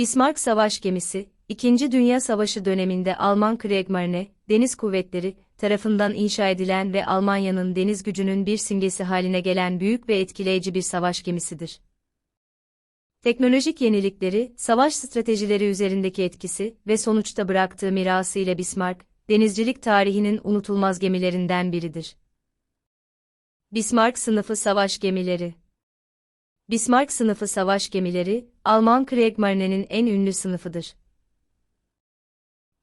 Bismarck savaş gemisi, İkinci Dünya Savaşı döneminde Alman Kriegsmarine, deniz kuvvetleri, tarafından inşa edilen ve Almanya'nın deniz gücünün bir simgesi haline gelen büyük ve etkileyici bir savaş gemisidir. Teknolojik yenilikleri, savaş stratejileri üzerindeki etkisi ve sonuçta bıraktığı mirası ile Bismarck, denizcilik tarihinin unutulmaz gemilerinden biridir. Bismarck sınıfı savaş gemileri Bismarck sınıfı savaş gemileri, Alman Kriegsmarine'nin en ünlü sınıfıdır.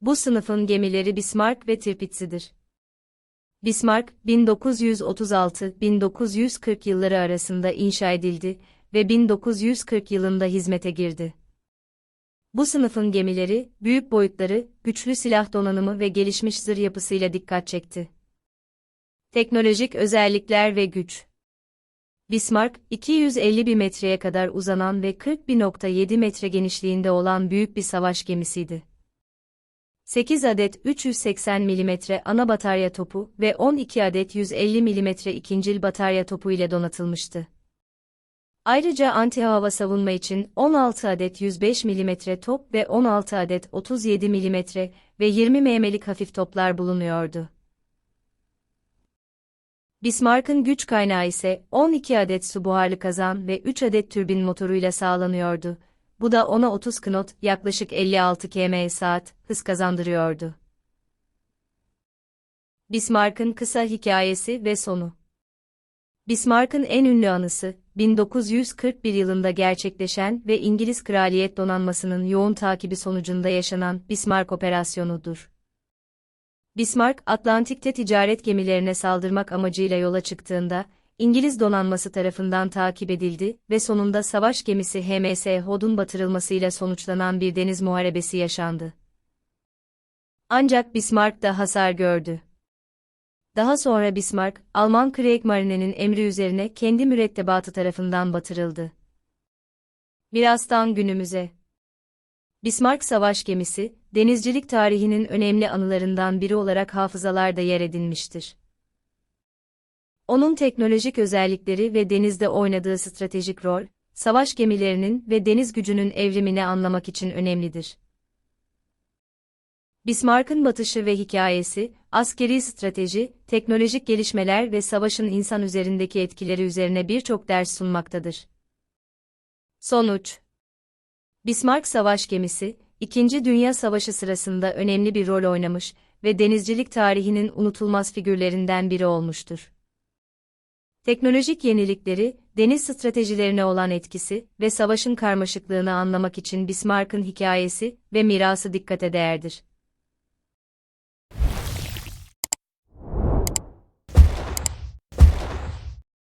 Bu sınıfın gemileri Bismarck ve Tirpitzi'dir. Bismarck, 1936-1940 yılları arasında inşa edildi ve 1940 yılında hizmete girdi. Bu sınıfın gemileri, büyük boyutları, güçlü silah donanımı ve gelişmiş zırh yapısıyla dikkat çekti. Teknolojik özellikler ve güç Bismarck, 251 metreye kadar uzanan ve 41.7 metre genişliğinde olan büyük bir savaş gemisiydi. 8 adet 380 mm ana batarya topu ve 12 adet 150 mm ikincil batarya topu ile donatılmıştı. Ayrıca anti-hava savunma için 16 adet 105 mm top ve 16 adet 37 mm ve 20 mm'lik hafif toplar bulunuyordu. Bismarck'ın güç kaynağı ise 12 adet su buharlı kazan ve 3 adet türbin motoruyla sağlanıyordu. Bu da ona 30 knot, yaklaşık 56 km saat hız kazandırıyordu. Bismarck'ın kısa hikayesi ve sonu Bismarck'ın en ünlü anısı, 1941 yılında gerçekleşen ve İngiliz Kraliyet Donanması'nın yoğun takibi sonucunda yaşanan Bismarck Operasyonu'dur. Bismarck, Atlantik'te ticaret gemilerine saldırmak amacıyla yola çıktığında, İngiliz donanması tarafından takip edildi ve sonunda savaş gemisi HMS Hood'un batırılmasıyla sonuçlanan bir deniz muharebesi yaşandı. Ancak Bismarck da hasar gördü. Daha sonra Bismarck, Alman Kriegsmarine'nin emri üzerine kendi mürettebatı tarafından batırıldı. Mirastan günümüze Bismarck savaş gemisi, denizcilik tarihinin önemli anılarından biri olarak hafızalarda yer edinmiştir. Onun teknolojik özellikleri ve denizde oynadığı stratejik rol, savaş gemilerinin ve deniz gücünün evrimini anlamak için önemlidir. Bismarck'ın batışı ve hikayesi, askeri strateji, teknolojik gelişmeler ve savaşın insan üzerindeki etkileri üzerine birçok ders sunmaktadır. Sonuç Bismarck savaş gemisi, İkinci Dünya Savaşı sırasında önemli bir rol oynamış ve denizcilik tarihinin unutulmaz figürlerinden biri olmuştur. Teknolojik yenilikleri, deniz stratejilerine olan etkisi ve savaşın karmaşıklığını anlamak için Bismarck'ın hikayesi ve mirası dikkate değerdir.